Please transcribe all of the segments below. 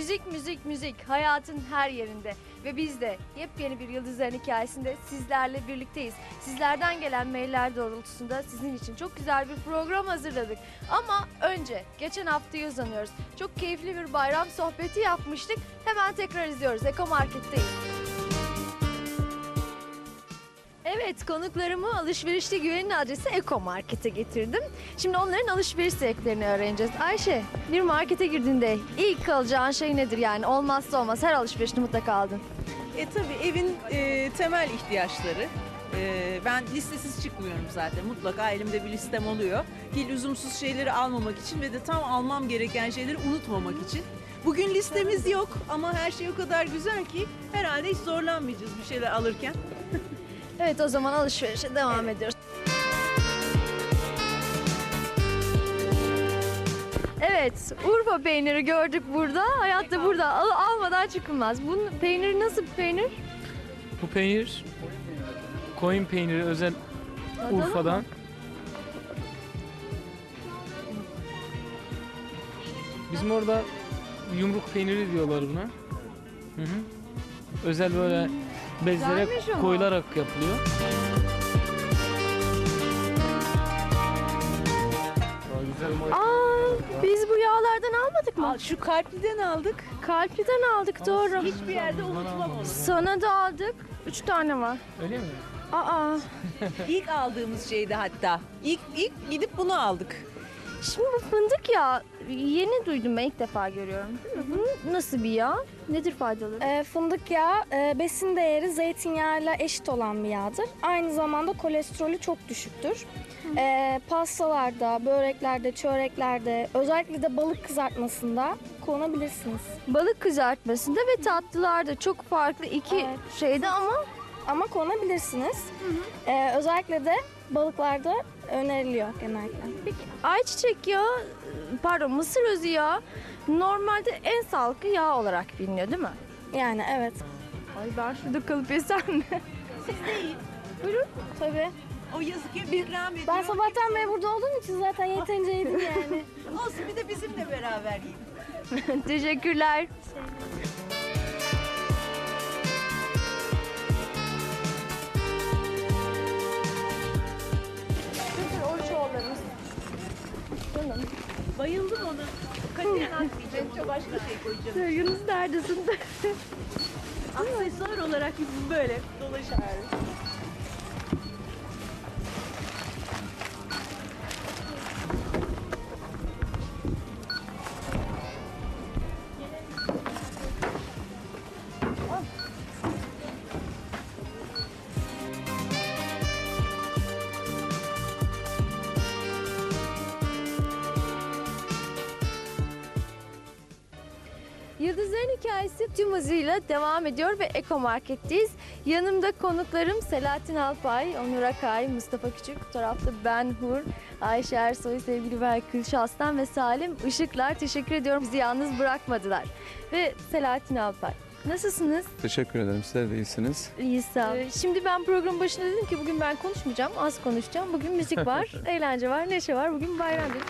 Müzik, müzik, müzik hayatın her yerinde. Ve biz de yepyeni bir Yıldızların hikayesinde sizlerle birlikteyiz. Sizlerden gelen mailler doğrultusunda sizin için çok güzel bir program hazırladık. Ama önce geçen haftayı uzanıyoruz. Çok keyifli bir bayram sohbeti yapmıştık. Hemen tekrar izliyoruz. Eko Market'teyiz. Evet konuklarımı alışverişte güvenin adresi Eko Market'e getirdim. Şimdi onların alışveriş zevklerini öğreneceğiz. Ayşe bir markete girdiğinde ilk alacağın şey nedir yani olmazsa olmaz her alışverişini mutlaka aldın. E tabii evin e, temel ihtiyaçları. E, ben listesiz çıkmıyorum zaten. Mutlaka elimde bir listem oluyor. Ki lüzumsuz şeyleri almamak için ve de tam almam gereken şeyleri unutmamak için. Bugün listemiz yok ama her şey o kadar güzel ki herhalde hiç zorlanmayacağız bir şeyler alırken. Evet o zaman alışverişe devam ediyoruz. Evet, Urfa peyniri gördük burada. Hayatta burada al- almadan çıkılmaz. Bunun peyniri nasıl bir peynir? Bu peynir koyun peyniri özel Adana mı? Urfa'dan. Bizim orada yumruk peyniri diyorlar buna. Hı hı. Özel böyle bezlere Güzelmiş ama. koyularak yapılıyor. Aa, biz bu yağlardan almadık mı? Al, şu kalpliden aldık. Kalpliden aldık doğru. Hiçbir yerde unutmam onu. Sana da aldık. Üç tane var. Öyle mi? Aa, İlk aldığımız şeydi hatta. İlk, ilk gidip bunu aldık. şimdi bu fındık ya yeni duydum ben ilk defa görüyorum. Bu nasıl bir yağ? Nedir faydaları? E, fındık yağı e, besin değeri zeytinyağıyla eşit olan bir yağdır. Aynı zamanda kolesterolü çok düşüktür. E, pastalarda, böreklerde, çöreklerde, özellikle de balık kızartmasında kullanabilirsiniz. Balık kızartmasında ve tatlılarda çok farklı iki Evet. şeyde ama Ama kullanabilirsiniz. E, özellikle de balıklarda öneriliyor genellikle. ayçiçek yağı pardon mısır özü yağı normalde en sağlıklı yağ olarak biliniyor değil mi? Yani evet. Ay ben şurada kalıp yesem mi? Tabii. O yazık hep ikram ediyor. Ben sabahtan beri burada olduğum için zaten yeterince yedim yani. Olsun bir de bizimle beraber yiyin. Teşekkürler. Bayıldım ona. Katiyen atmayacağım. Çok başka şey koyacağım. Sevginiz neredesin? Aksesuar olarak böyle dolaşar. Devam ediyor ve Eko Market'teyiz. Yanımda konuklarım Selahattin Alpay, Onur Akay, Mustafa Küçük, bu tarafta ben Hur, Ayşe Ersoy, sevgili Berkül Şaslan ve Salim Işıklar. Teşekkür ediyorum bizi yalnız bırakmadılar. Ve Selahattin Alpay. Nasılsınız? Teşekkür ederim. Sizler de iyisiniz. İyi sağ ol. Ee, Şimdi ben programın başında dedim ki bugün ben konuşmayacağım, az konuşacağım. Bugün müzik var, eğlence var, neşe var. Bugün bayram dedim.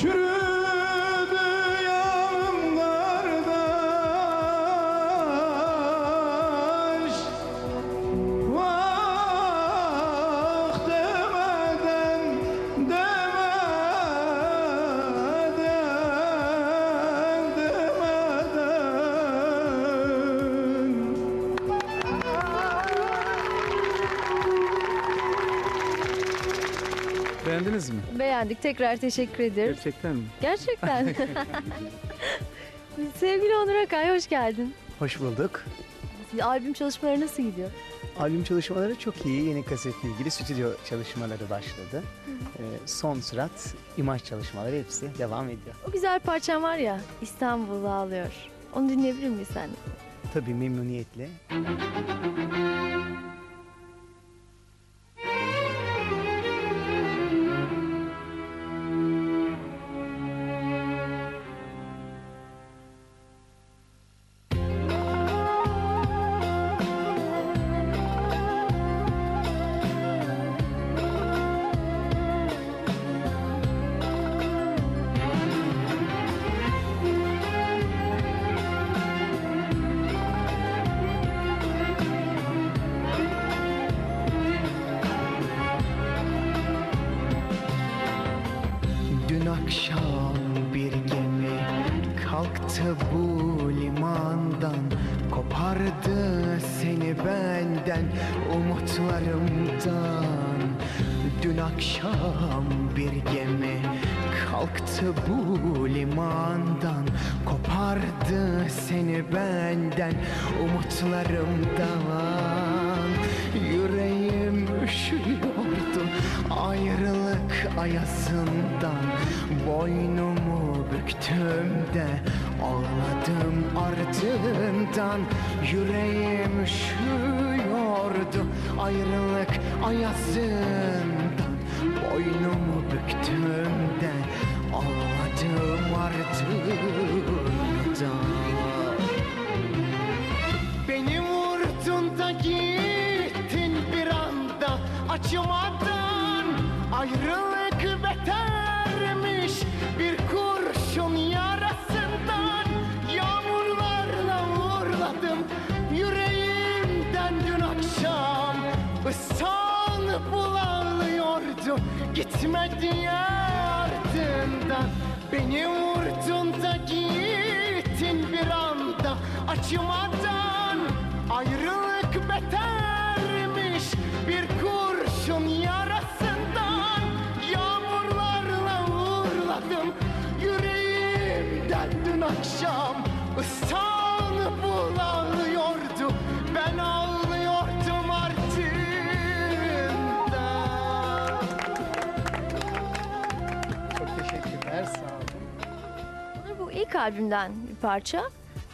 Çürüdü Beğendiniz mi? Beğendik, tekrar teşekkür ederim. Gerçekten mi? Gerçekten. Sevgili Onur Akay hoş geldin. Hoş bulduk. Albüm çalışmaları nasıl gidiyor? Albüm çalışmaları çok iyi. Yeni kasetle ilgili stüdyo çalışmaları başladı. Ee, son sürat imaj çalışmaları hepsi devam ediyor. O güzel parçan var ya İstanbul ağlıyor. Onu dinleyebilir miyiz sen? Tabii memnuniyetle. akşam bir gemi kalktı bu limandan Kopardı seni benden umutlarımdan. Dün akşam bir gemi kalktı bu limandan Kopardı seni benden umutlarımdan. Yüreğim üşüyordu ayrılık ayasından Boynumu büktüm de ağladım ardından. Yüreğim üşüyordu ayrılık ayasından Boynumu büktüm de ağladım ardından. Beni vurdun da gittin bir anda acımadan Ayrılık gitmedi ardından Beni vurdun da gittin bir anda. Acımadan ilk albümden bir parça.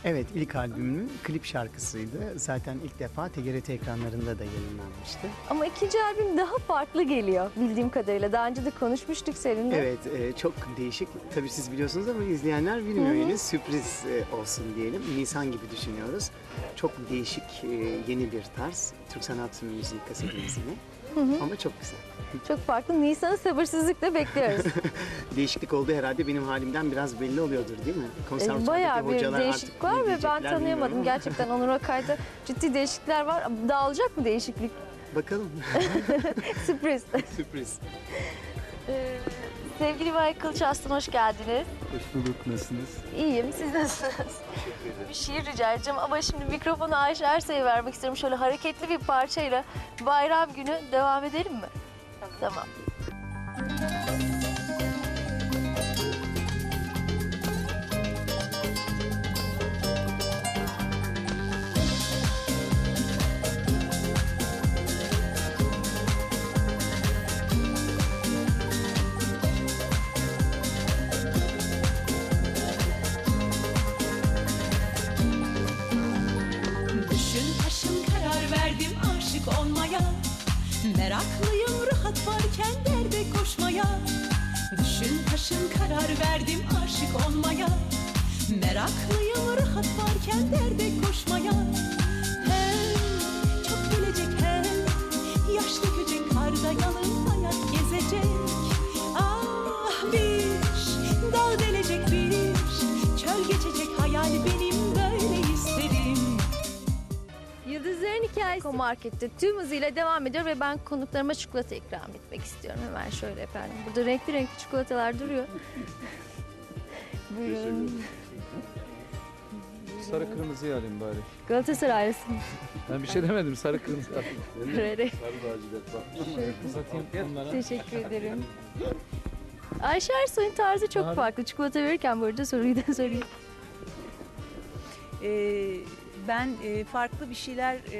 Evet, ilk albümümün klip şarkısıydı. Zaten ilk defa TGRT ekranlarında da yayınlanmıştı. Ama ikinci albüm daha farklı geliyor bildiğim kadarıyla. Daha önce de konuşmuştuk seninle. Evet, e, çok değişik. Tabii siz biliyorsunuz ama izleyenler bilmiyor henüz. Sürpriz e, olsun diyelim. Nisan gibi düşünüyoruz. Çok değişik, e, yeni bir tarz. Türk sanat müziği kasetimizini. Ama çok güzel. Çok farklı. Nisan'ı sabırsızlıkla bekliyoruz. Değişiklik oldu herhalde benim halimden biraz belli oluyordur değil mi? Konservatuvardaki Bayağı bir değişiklik var ve ben tanıyamadım. Gerçekten Onur Akay'da ciddi değişiklikler var. Daha olacak mı değişiklik? Bakalım. Sürpriz. Sürpriz. Ee, sevgili Michael Chaston hoş geldiniz. Hoş bulduk. Nasılsınız? İyiyim. Siz nasılsınız? Bir şiir rica edeceğim ama şimdi mikrofonu Ayşe Ersay'a vermek istiyorum. Şöyle hareketli bir parçayla bayram günü devam edelim mi? Tamam. Düşün Meraklıyım rahat varken derde koşmaya Hey çok gelecek hey Yaş dökecek karda yalın hayat gezecek Ah bir dağ delecek bir Çöl geçecek hayal benim böyle isterim Yıldızların Hikayesi Market'te tüm hızıyla devam ediyor ve ben konuklarıma çikolata ikram etmek istiyorum. Hemen şöyle efendim. Burada renkli renkli çikolatalar duruyor. Buyurun. Sarı kırmızıyı alayım bari. Galatasaraylısın. Ben bir şey demedim sarı kırmızı. Böyle. Uzatayım onlara. Teşekkür ederim. Ayşe Ersoy'un tarzı çok Abi. farklı. Çikolata verirken bu arada soruyu da sorayım. Ee, ben e, farklı bir şeyler e,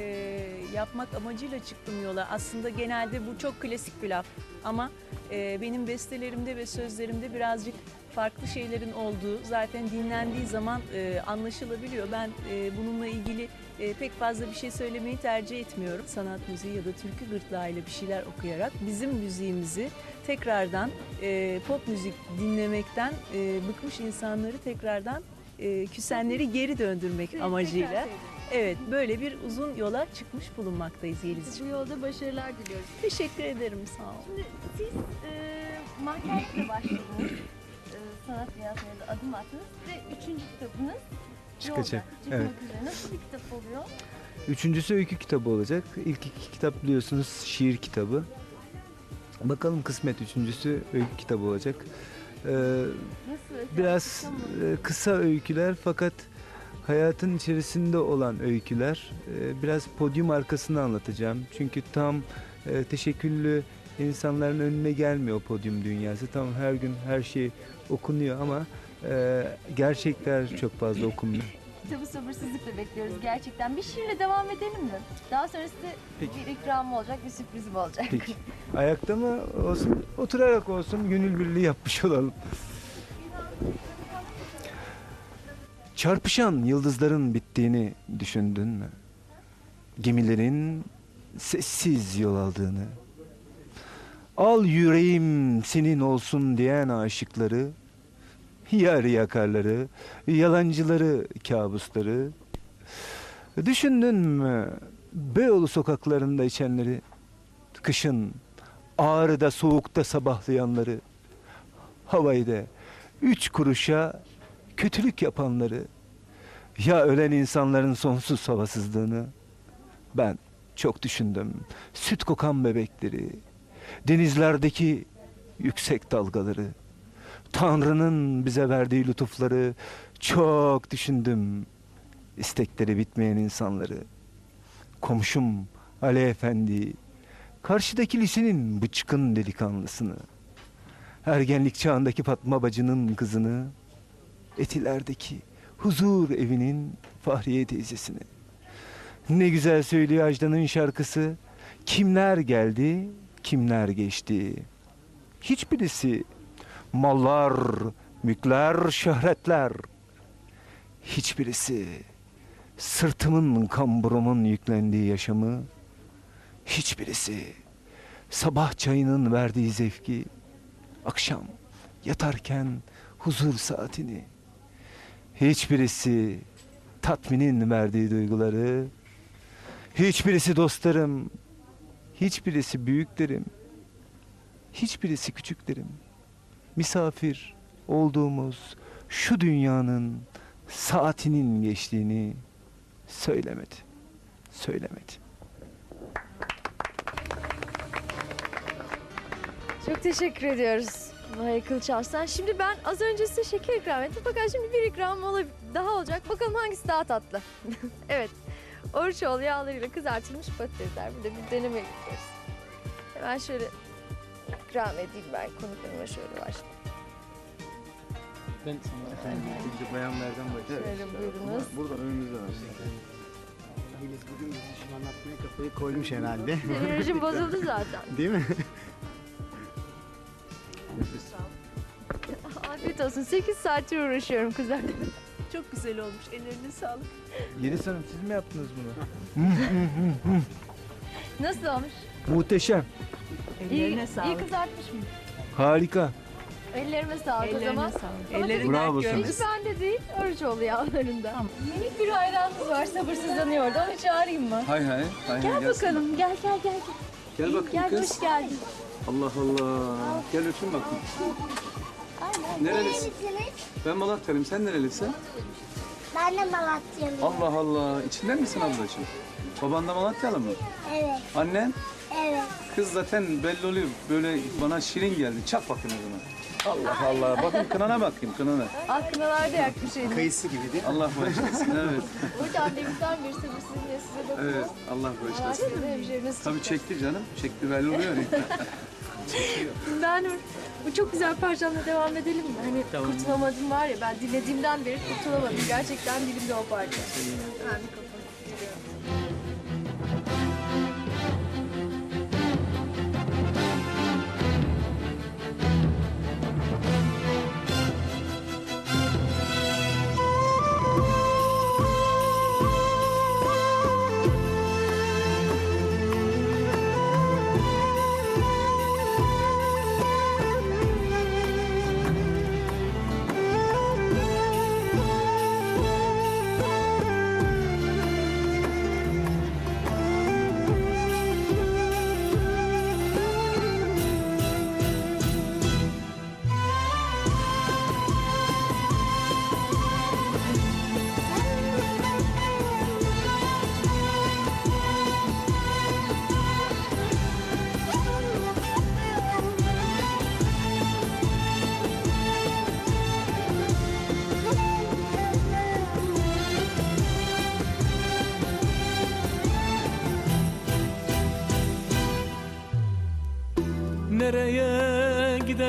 yapmak amacıyla çıktım yola. Aslında genelde bu çok klasik bir laf ama e, benim bestelerimde ve sözlerimde birazcık farklı şeylerin olduğu zaten dinlendiği zaman e, anlaşılabiliyor. Ben e, bununla ilgili e, pek fazla bir şey söylemeyi tercih etmiyorum. Sanat müziği ya da türkü gırtlağıyla bir şeyler okuyarak bizim müziğimizi tekrardan e, pop müzik dinlemekten e, bıkmış insanları tekrardan e, küsenleri geri döndürmek amacıyla. Evet böyle bir uzun yola çıkmış bulunmaktayız Yelizciğim. Bu yolda başarılar diliyoruz. Teşekkür ederim sağ ol. Şimdi siz e, mankenlikle başladınız. Sanat dünyasına da adım attınız ve üçüncü kitabınız Çıkacak, Yolda, evet. üzere. Nasıl bir kitap oluyor? Üçüncüsü öykü kitabı olacak. İlk iki kitap biliyorsunuz şiir kitabı. Bakalım kısmet üçüncüsü öykü kitabı olacak. Ee, Nasıl? biraz e, kısa öyküler fakat hayatın içerisinde olan öyküler. Ee, biraz podyum arkasını anlatacağım. Çünkü tam e, teşekküllü insanların önüne gelmiyor podyum dünyası. Tam her gün her şey okunuyor ama e, gerçekler çok fazla okunmuyor. Kitabı sabırsızlıkla bekliyoruz gerçekten. Bir şiirle devam edelim mi? Daha sonrası Peki. bir ikram olacak, bir sürprizim olacak. Peki. Ayakta mı olsun, oturarak olsun gönül birliği yapmış olalım. Çarpışan yıldızların bittiğini düşündün mü? Gemilerin sessiz yol aldığını. Al yüreğim senin olsun diyen aşıkları, yar yakarları, yalancıları, kabusları. Düşündün mü Beyoğlu sokaklarında içenleri, kışın ağrıda soğukta sabahlayanları, havayda üç kuruşa kötülük yapanları, ya ölen insanların sonsuz havasızlığını ben çok düşündüm. Süt kokan bebekleri, denizlerdeki yüksek dalgaları, Tanrı'nın bize verdiği lütufları çok düşündüm. İstekleri bitmeyen insanları, komşum Ali Efendi, karşıdaki lisenin bıçkın delikanlısını, ergenlik çağındaki Fatma bacının kızını, Etiler'deki huzur evinin Fahriye teyzesini. Ne güzel söylüyor Ajda'nın şarkısı. Kimler geldi, kimler geçti. Hiçbirisi mallar, mülkler, şöhretler. Hiçbirisi sırtımın, kamburumun yüklendiği yaşamı. Hiçbirisi sabah çayının verdiği zevki, akşam yatarken huzur saatini. Hiçbirisi tatminin verdiği duyguları, hiçbirisi dostlarım, hiçbirisi büyüklerim, hiçbirisi küçüklerim. Misafir olduğumuz şu dünyanın saatinin geçtiğini söylemedi. Söylemedi. Çok teşekkür ediyoruz Mahir Kılıç Arslan. Şimdi ben az önce size şeker ikram ettim. Fakat şimdi bir ikram daha olacak. Bakalım hangisi daha tatlı. evet. Oruçoğlu yağlarıyla kızartılmış patatesler. Bir de bir deneme yapıyoruz. Hemen şöyle ikram edeyim ben konuklarıma şöyle var. Ben sana bayanlardan Şöyle buyurunuz. Burada önümüzde var. Filiz bugün bizi şu anlatmaya kafayı koymuş herhalde. Senin rejim bozuldu zaten. Değil mi? Afiyet olsun. 8 saattir uğraşıyorum kızlar. Çok güzel olmuş. Ellerine sağlık. Yeliz Hanım siz mi yaptınız bunu? Nasıl olmuş? Muhteşem. İyi, Ellerine iyi sağlık. kızartmış mı? Harika. Ellerime sağlık o Ellerine zaman. sağlık. Ama Ellerinden Bravo görürüz. Hiç bende değil, Oruçoğlu yağlarında. Minik bir hayranımız var, sabırsızlanıyordu. Onu çağırayım mı? Hay hay. hay Gel hay, gelsin. bakalım, gel gel gel. Gel bakayım Gel, kız. hoş geldin. Allah Allah. Gel öpeyim bakayım. Nerelisin? Ben Malatyalıyım. Sen nerelisin? Ben de Malatyalıyım. Allah Allah. İçinden misin ablacığım? Baban da Malatyalı mı? Evet, Annen? evet. Kız zaten belli oluyor. Böyle bana şirin geldi. Çak bakayım o zaman. Allah Allah. Bakın kınana bakayım kınana. Aklına da yakmış elini. Kayısı gibi değil mi? Allah bağışlasın. Evet. Buradan demirden bir sabırsızlıkla size bakıyor. Evet. Allah bağışlasın. Hemşehrimiz Tabii çekti canım. Çekti belli oluyor. ya. Ben bu çok güzel parçamla devam edelim mi? Hani kurtulamadım var ya ben dinlediğimden beri kurtulamadım. Gerçekten dilimde o parça. Hemen mikrofonu veriyorum.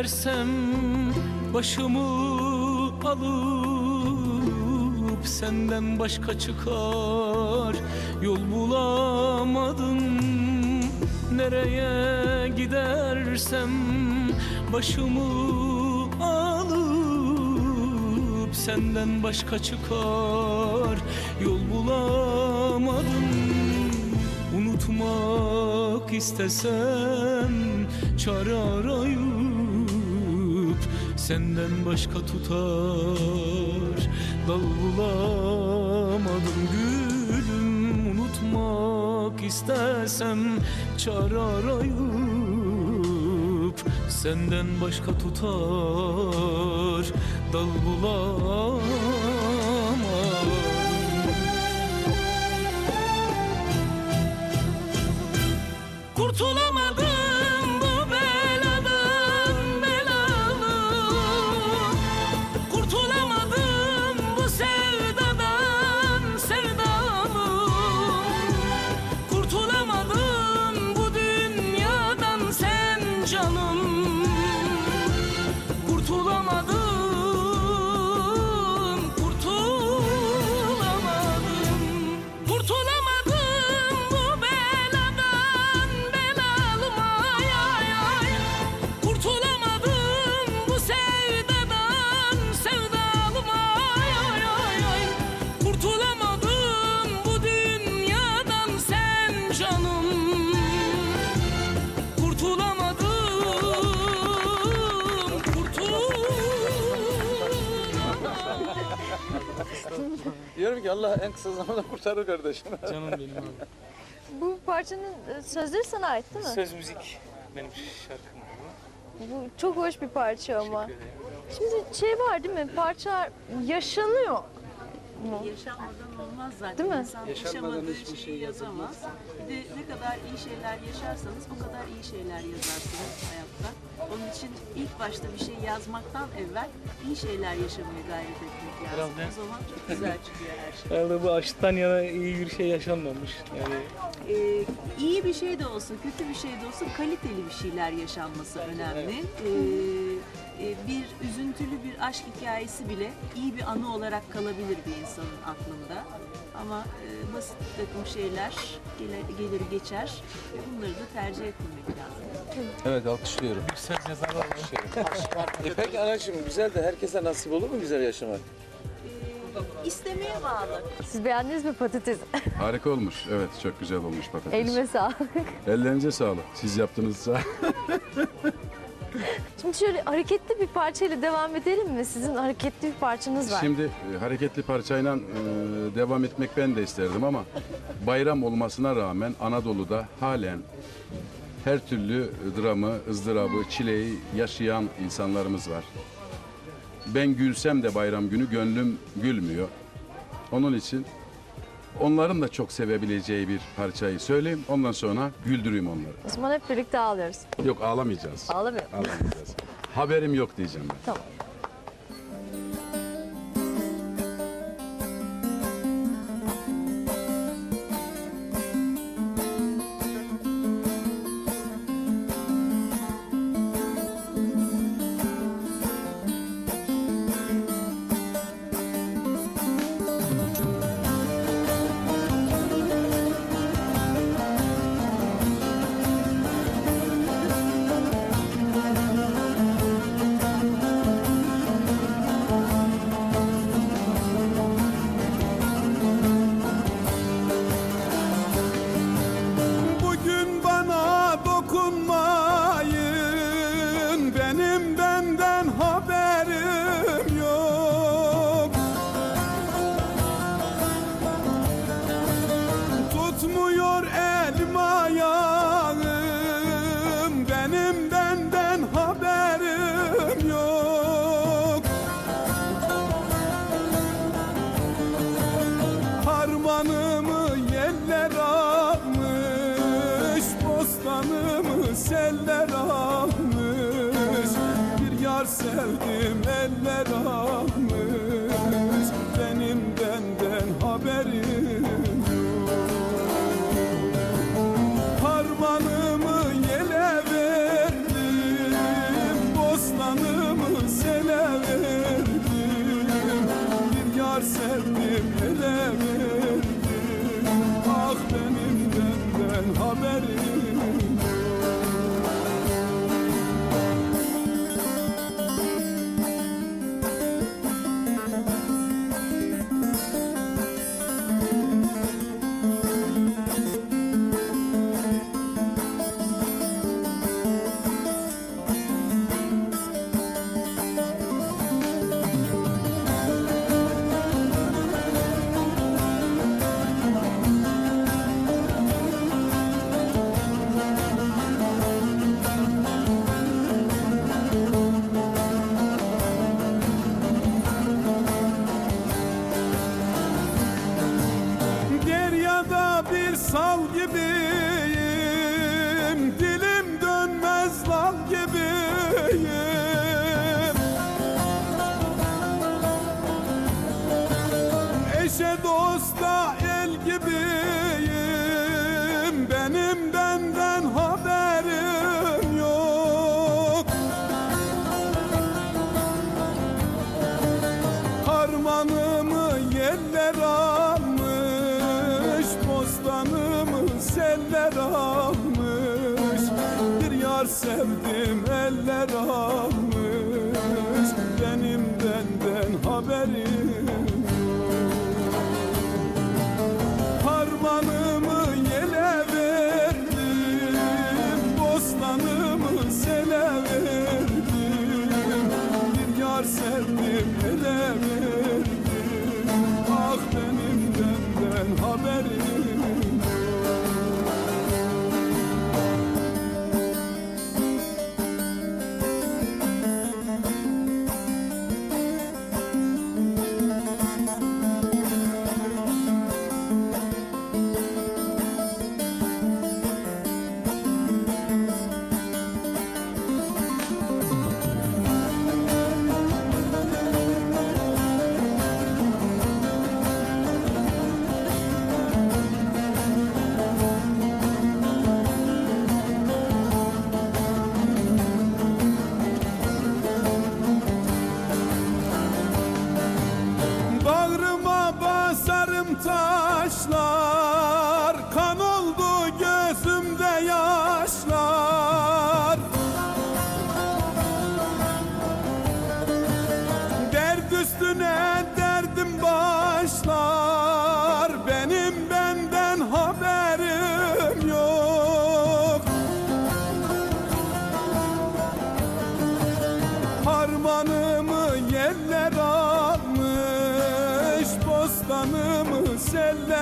Gidersem başımı alıp senden başka çıkar yol bulamadım. Nereye gidersem başımı alıp senden başka çıkar yol bulamadım. Unutmak istesem çare arayıp Senden başka tutar. Dal bulamadım gülüm Unutmak istesem çare arayıp Senden başka tutar. Dal bulamadım ki Allah en kısa zamanda kurtarır kardeşim. Canım benim abi. Bu parçanın e, sözleri sana ait değil mi? Söz müzik benim şarkım. Bu çok hoş bir parça ama. Teşekkür ederim. Şimdi şey var değil mi? Parça yaşanıyor. Yaşanmadan olmaz zaten. Değil mi? İnsan yaşamadığı şeyi yazamaz. Bir de ne kadar iyi şeyler yaşarsanız o kadar iyi şeyler yazarsınız hayatta. Onun için ilk başta bir şey yazmaktan evvel iyi şeyler yaşamaya gayret etmek lazım. Herhalde. O zaman çok güzel çıkıyor her şey. Herhalde bu aşktan yana iyi bir şey yaşanmamış. Yani Ee, iyi bir şey de olsun, kötü bir şey de olsun kaliteli bir şeyler yaşanması önemli. Ee, e, bir üzüntülü bir aşk hikayesi bile iyi bir anı olarak kalabilir bir insanın aklında. Ama e, basit bir takım şeyler gelir, gelir geçer. ve Bunları da tercih etmemek lazım. Evet alkışlıyorum. söz yazarlar var. E peki anacığım güzel de herkese nasip olur mu güzel yaşamak? Ee, istemeye bağlı. Siz beğendiniz mi patates? Harika olmuş. Evet çok güzel olmuş patates. Elime sağlık. Ellerinize sağlık. Siz yaptığınızda. Şimdi şöyle hareketli bir parçayla devam edelim mi? Sizin hareketli bir parçanız var. Şimdi e, hareketli parçayla e, devam etmek ben de isterdim ama bayram olmasına rağmen Anadolu'da halen her türlü dramı, ızdırabı, çileyi yaşayan insanlarımız var. Ben gülsem de bayram günü gönlüm gülmüyor. Onun için onların da çok sevebileceği bir parçayı söyleyeyim. Ondan sonra güldüreyim onları. O zaman hep birlikte ağlıyoruz. Yok ağlamayacağız. Ağlamıyor. Ağlamayacağız. Haberim yok diyeceğim ben. Tamam.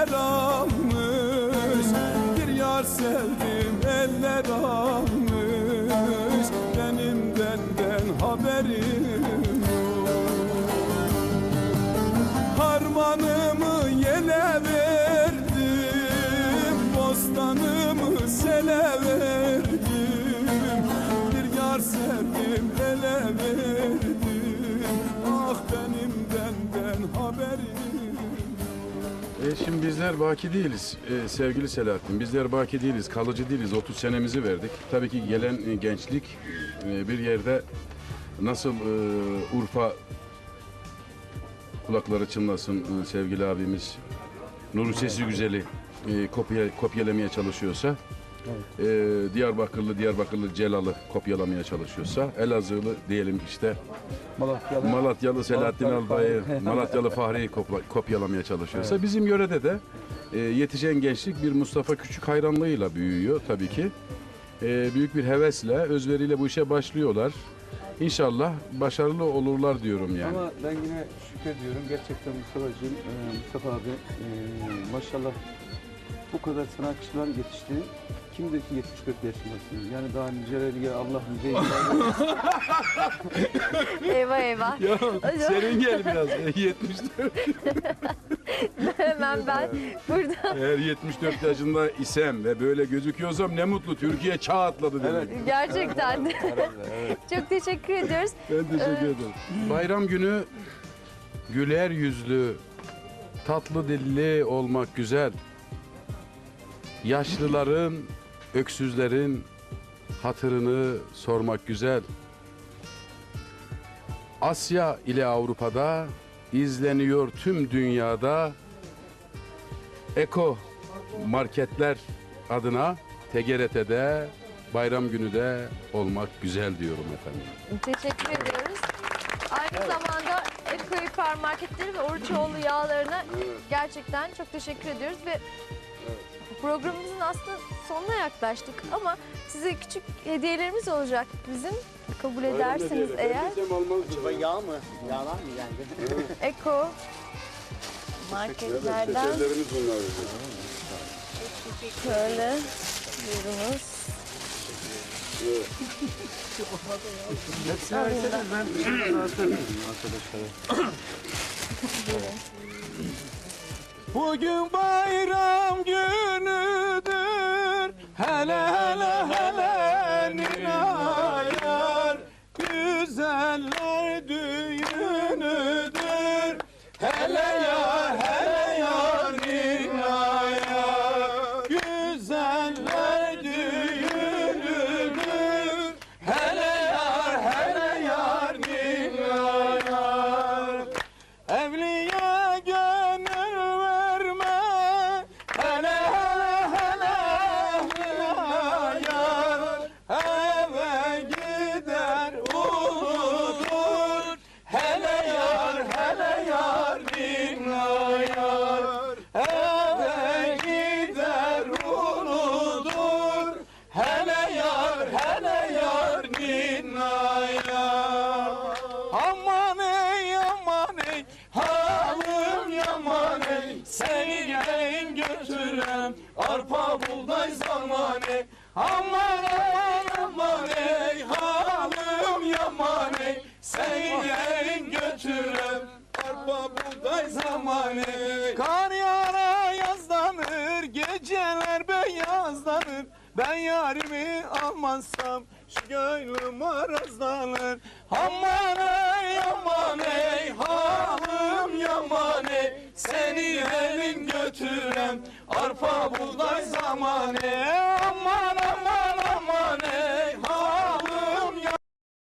selam Şimdi bizler baki değiliz e, sevgili Selahattin. Bizler baki değiliz, kalıcı değiliz. 30 senemizi verdik. Tabii ki gelen e, gençlik e, bir yerde nasıl e, Urfa kulakları çınlasın e, sevgili abimiz Nuri Sesi Güzeli e, kopya, kopyalamaya çalışıyorsa e, Diyarbakırlı Diyarbakırlı Celal'ı kopyalamaya çalışıyorsa Elazığlı diyelim işte Malatyalı. Malatyalı Selahattin Albay'ı. Malatyalı Fahri'yi kopyalamaya çalışıyorsa bizim yörede de e, yetişen gençlik bir Mustafa Küçük hayranlığıyla büyüyor tabii ki. E, büyük bir hevesle, özveriyle bu işe başlıyorlar. İnşallah başarılı olurlar diyorum yani. Ama ben yine şükrediyorum. Gerçekten Mustafa'cığım, e, Mustafa abi e, maşallah bu kadar sanatçılar yetişti. Kim dedi ki 74 yaşındasın? Yani daha niceleri Allah nice Eyvah eyvah. Ya serin gel biraz. E, 74. Hemen ben burada Eğer 74 yaşında isem ve böyle gözüküyorsam ne mutlu. Türkiye çağ atladı demek. gerçekten de çok teşekkür ediyoruz. Ben teşekkür ederim. Bayram günü güler yüzlü, tatlı dilli olmak güzel. Yaşlıların, öksüzlerin hatırını sormak güzel. Asya ile Avrupa'da izleniyor tüm dünyada. Eko marketler adına TGRT'de bayram günü de olmak güzel diyorum efendim. Teşekkür ediyoruz. Aynı zamanda Eko Hipermarketleri ve Oruçoğlu yağlarına gerçekten çok teşekkür ediyoruz ve programımızın aslında sonuna yaklaştık ama size küçük hediyelerimiz olacak bizim kabul ederseniz eğer. Acaba yağ mı? Yağlar mı geldi? Eko marketlerden şöyle buyurunuz. Hepsini verseniz ben dağıtırım arkadaşlara. Bugün bayram günüdür. Hele hele hele. arazlanır Aman ey aman ey halım yaman ey. Seni elin götürem arpa buğday zamane Aman aman aman ey